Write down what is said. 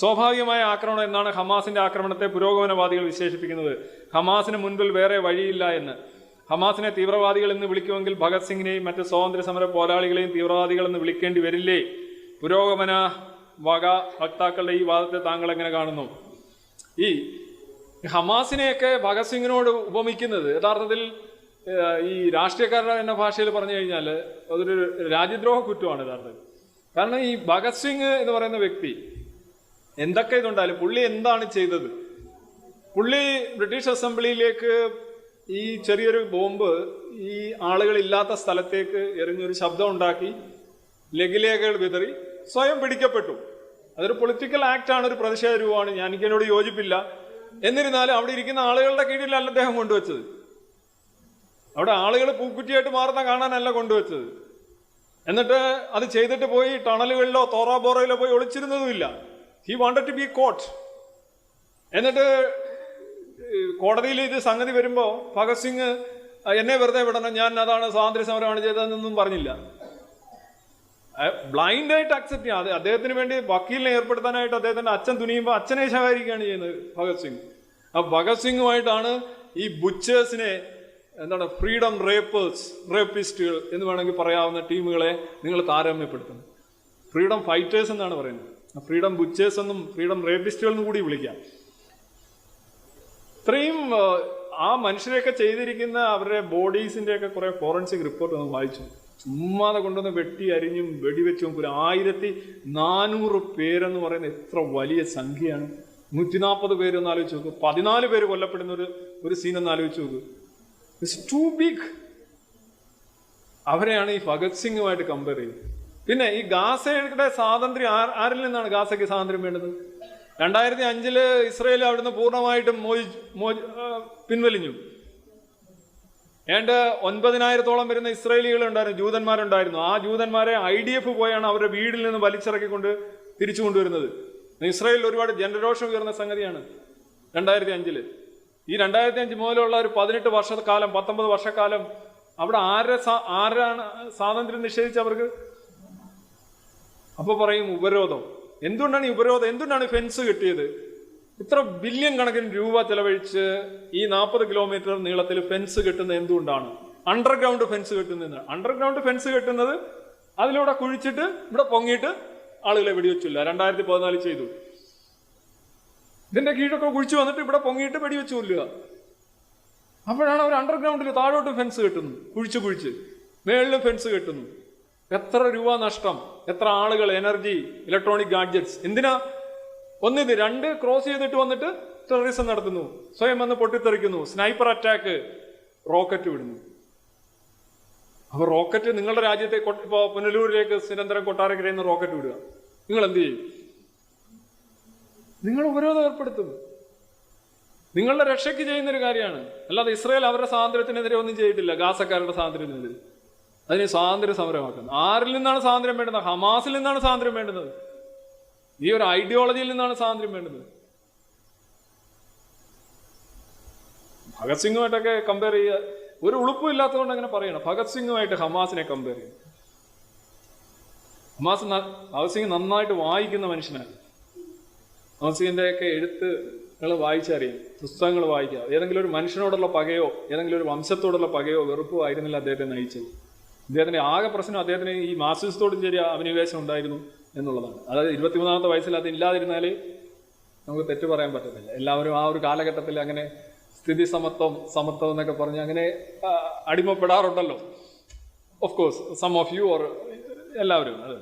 സ്വാഭാവികമായ ആക്രമണം എന്നാണ് ഹമാസിന്റെ ആക്രമണത്തെ പുരോഗമനവാദികൾ വിശേഷിപ്പിക്കുന്നത്. ഹമാസിന് മുൻപിൽ വേറെ വഴിയില്ല എന്ന്. ഹമാസിനെ തീവ്രവാദികൾ എന്ന് വിളിക്കുമെങ്കിൽ ഭഗത് സിംഗിനെയും മറ്റ് സ്വാതന്ത്ര്യ സമര പോരാളികളെയും തീവ്രവാദികൾ എന്ന് വിളിക്കേണ്ടി വരില്ലേ? പുരോഗമന വക വക്താക്കളുടെ ഈ വാദത്തെ താങ്കൾ എങ്ങനെ കാണുന്നു? ഈ ഹമാസിനെയൊക്കെ ഭഗത് സിംഗിനോട് ഉപമിക്കുന്നത് യഥാർത്ഥത്തിൽ ഈ രാഷ്ട്രീയക്കാരുടെ എന്ന ഭാഷയിൽ പറഞ്ഞു കഴിഞ്ഞാൽ അതൊരു രാജ്യദ്രോഹ കുറ്റമാണ് യഥാർത്ഥത്തിൽ. കാരണം ഈ ഭഗത് സിംഗ് എന്ന് പറയുന്ന വ്യക്തി എന്തൊക്കെ ഇതുണ്ടായാലും പുള്ളി എന്താണ് ചെയ്തത്? പുള്ളി ബ്രിട്ടീഷ് അസംബ്ലിയിലേക്ക് ഈ ചെറിയൊരു ബോംബ് ഈ ആളുകളില്ലാത്ത സ്ഥലത്തേക്ക് എറിഞ്ഞൊരു ശബ്ദം ഉണ്ടാക്കി ലഘുലേഖകൾ വിതറി സ്വയം പിടിക്കപ്പെട്ടു. അതൊരു പൊളിറ്റിക്കൽ ആക്ട് ആണ് ഒരു പ്രതിഷേധ രൂപമാണ്. ഞാൻ എനിക്കതിനോട് യോജിപ്പില്ല. എന്നിരുന്നാലും അവിടെ ഇരിക്കുന്ന ആളുകളുടെ കീഴിലല്ല അദ്ദേഹം കൊണ്ടുവച്ചത്. അവിടെ ആളുകൾ പൂക്കുറ്റിയായിട്ട് മാറുന്ന കാണാനല്ല കൊണ്ടുവച്ചത്. എന്നിട്ട് അത് ചെയ്തിട്ട് പോയി ടണലുകളിലോ തോറാബോറയിലോ പോയി ഒളിച്ചിരുന്നതുമില്ല. He wanted to be caught എന്നിട്ട് കോടതിയിൽ ഇത് സംഗതി വരുമ്പോൾ ഭഗത് സിംഗ് എന്നെ വെറുതെ വിടണം. ഞാൻ അതാണ് സ്വാതന്ത്ര്യ സമരമാണ് ചെയ്തതെന്നൊന്നും പറഞ്ഞില്ല ബ്ലൈൻഡ് ആയിട്ട് അക്സെപ്റ്റ് ചെയ്യാം. അത് അദ്ദേഹത്തിന് വേണ്ടി വക്കീലിനെ ഏർപ്പെടുത്താനായിട്ട് അദ്ദേഹത്തിന്റെ അച്ഛൻ തുനിയുമ്പോൾ അച്ഛനെ ശകാരിക്കുകയാണ് ചെയ്യുന്നത് ഭഗത് സിംഗ്. ആ ഭഗത് സിംഗുമായിട്ടാണ് ഈ ബുച്ചേഴ്സിനെ എന്താണ് ഫ്രീഡം റേപ്പേഴ്സ് റേപ്പിസ്റ്റുകൾ എന്ന് വേണമെങ്കിൽ പറയാവുന്ന ടീമുകളെ നിങ്ങൾ താരതമ്യപ്പെടുത്തുന്നു ഫ്രീഡം ഫൈറ്റേഴ്സ് എന്നാണ് പറയുന്നത്. ഫ്രീഡം ബുച്ചേഴ്സ് എന്നും ഫ്രീഡം റേപ്പിസ്റ്റുകൾ എന്നും കൂടി വിളിക്കാം. ഇത്രയും ആ, മനുഷ്യരെയൊക്കെ ചെയ്തിരിക്കുന്ന അവരുടെ ബോഡീസിന്റെ ഒക്കെ കുറെ ഫോറൻസിക് റിപ്പോർട്ട് ഒന്ന് വായിച്ചു. ചുമ്മാതെ കൊണ്ടുവന്ന് വെട്ടി അരിഞ്ഞും വെടിവെച്ചും ഒരു ആയിരത്തി നാനൂറ് പേരെന്ന് പറയുന്ന എത്ര വലിയ സംഖ്യയാണ്. നൂറ്റി നാൽപ്പത് പേരൊന്ന് ആലോചിച്ച് നോക്ക്. പതിനാല് പേര് കൊല്ലപ്പെടുന്ന ഒരു ഒരു സീൻ ഒന്ന് ആലോചിച്ച് നോക്ക്. ഇറ്റ്സ് ടു ബിഗ് അവരെയാണ് ഈ ഭഗത് സിംഗുമായിട്ട് കമ്പയർ ചെയ്യുന്നത്. പിന്നെ ഈ ഗാസയുടെ സ്വാതന്ത്ര്യം ആരിൽ നിന്നാണ് ഗാസയ്ക്ക് സ്വാതന്ത്ര്യം വേണ്ടത്? രണ്ടായിരത്തി അഞ്ചിൽ ഇസ്രയേൽ അവിടുന്ന് പൂർണമായിട്ടും മോചി പിൻവലിഞ്ഞു. ഏണ്ട് ഒൻപതിനായിരത്തോളം വരുന്ന ഇസ്രയേലികൾ ഉണ്ടായിരുന്നു ജൂതന്മാരുണ്ടായിരുന്നു. ആ ജൂതന്മാരെ ഐ ഡി എഫ് പോയാണ് അവരുടെ വീടിൽ നിന്ന് വലിച്ചിറക്കിക്കൊണ്ട് തിരിച്ചു കൊണ്ടുവരുന്നത്. ഇസ്രയേലിൽ ഒരുപാട് ജനരോഷം ഉയർന്ന സംഗതിയാണ് രണ്ടായിരത്തി അഞ്ചിൽ ഈ രണ്ടായിരത്തി അഞ്ച് മുതലുള്ള ഒരു പതിനെട്ട് വർഷക്കാലം പത്തൊമ്പത് വർഷക്കാലം അവിടെ ആരെ ആരാണ് സ്വാതന്ത്ര്യം നിഷേധിച്ച് അവർക്ക് അപ്പൊ പറയും ഉപരോധം. എന്തുകൊണ്ടാണ് ഈ ഉപരോധം? എന്തുകൊണ്ടാണ് ഫെൻസ് കിട്ടിയത്? ഇത്ര ബില്യൺ കണക്കിന് രൂപ ചെലവഴിച്ച് ഈ നാൽപ്പത് കിലോമീറ്റർ നീളത്തിൽ ഫെൻസ് കെട്ടുന്നത് എന്തുകൊണ്ടാണ്? അണ്ടർഗ്രൗണ്ട് ഫെൻസ് കെട്ടുന്നത് അണ്ടർഗ്രൗണ്ട് ഫെൻസ് കെട്ടുന്നത് അതിലൂടെ കുഴിച്ചിട്ട് ഇവിടെ പൊങ്ങിയിട്ട് ആളുകളെ വെടിവെച്ചില്ല. രണ്ടായിരത്തി പതിനാല് ചെയ്തു. ഇതിന്റെ കീഴൊക്കെ കുഴിച്ചു വന്നിട്ട് ഇവിടെ പൊങ്ങിയിട്ട് വെടിവെച്ചു കൊല്ലുക അപ്പോഴാണ് അവർ അണ്ടർഗ്രൗണ്ടിൽ താഴോട്ട് ഫെൻസ് കെട്ടുന്നു കുഴിച്ച് കുഴിച്ച്. മേളിലും ഫെൻസ് കെട്ടുന്നു. എത്ര രൂപ നഷ്ടം എത്ര ആളുകൾ എനർജി ഇലക്ട്രോണിക് ഗാഡ്ജറ്റ്സ് എന്തിനാ? ഒന്നിത് രണ്ട് ക്രോസ് ചെയ്തിട്ട് വന്നിട്ട് ടെററിസം നടത്തുന്നു. സ്വയം വന്ന് പൊട്ടിത്തെറിക്കുന്നു. സ്നൈപ്പർ അറ്റാക്ക് റോക്കറ്റ് വിടുന്നു. അപ്പൊ റോക്കറ്റ് നിങ്ങളുടെ രാജ്യത്തെ ഇപ്പോ പുനലൂരിലേക്ക് നിരന്തരം കൊട്ടാരക്കരയിൽ നിന്ന് റോക്കറ്റ് വിടുക. നിങ്ങൾ എന്ത് ചെയ്യും? നിങ്ങൾ ഉപരോധം ഏർപ്പെടുത്തും. നിങ്ങളുടെ രക്ഷയ്ക്ക് ചെയ്യുന്ന ഒരു കാര്യമാണ്. അല്ലാതെ ഇസ്രയേൽ അവരുടെ സ്വാതന്ത്ര്യത്തിനെതിരെ ഒന്നും ചെയ്തിട്ടില്ല. ഗാസക്കാരുടെ സ്വാതന്ത്ര്യത്തിനെതിരെ. അതിനെ സ്വാതന്ത്ര്യ സമരമാക്കുന്നത് ആരിൽ നിന്നാണ് സ്വാതന്ത്ര്യം വേണ്ടത് ഹമാസിൽ നിന്നാണ് സ്വാതന്ത്ര്യം വേണ്ടുന്നത്. ഈ ഒരു ഐഡിയോളജിയിൽ നിന്നാണ് സ്വാതന്ത്ര്യം വേണ്ടത് ഭഗത് സിംഗുമായിട്ടൊക്കെ കമ്പയർ ചെയ്യുക. ഒരു ഉളുപ്പും ഇല്ലാത്തതുകൊണ്ട് അങ്ങനെ പറയണം. ഭഗത് സിംഗുമായിട്ട് ഹമാസിനെ കമ്പയർ ചെയ്യും ഹമാസ് ഭഗത് സിംഗ് നന്നായിട്ട് വായിക്കുന്ന മനുഷ്യനാണ്. ഭഗത് സിംഗിന്റെ ഒക്കെ എഴുത്ത് വായിച്ചറിയും. പുസ്തകങ്ങൾ വായിക്കുക. ഏതെങ്കിലും ഒരു മനുഷ്യനോടുള്ള പകയോ ഏതെങ്കിലും ഒരു വംശത്തോടുള്ള പകയോ വെറുപ്പോ ആയിരുന്നില്ല അദ്ദേഹത്തെ നയിച്ചത്. അദ്ദേഹത്തിന്റെ ആകെ പ്രശ്നം അദ്ദേഹത്തിന് ഈ മാർസിസത്തോടും ചെറിയ അഭിനിവേശം ഉണ്ടായിരുന്നു എന്നുള്ളതാണ്. അതായത് ഇരുപത്തിമൂന്നാമത്തെ വയസ്സിൽ അത് ഇല്ലാതിരുന്നാൽ നമുക്ക് തെറ്റു പറയാൻ പറ്റത്തില്ല. എല്ലാവരും ആ ഒരു കാലഘട്ടത്തിൽ അങ്ങനെ സ്ഥിതി സമത്വം സമത്വം എന്നൊക്കെ പറഞ്ഞ് അങ്ങനെ അടിമപ്പെടാറുണ്ടല്ലോ. Of course some of you are എല്ലാവരും അത്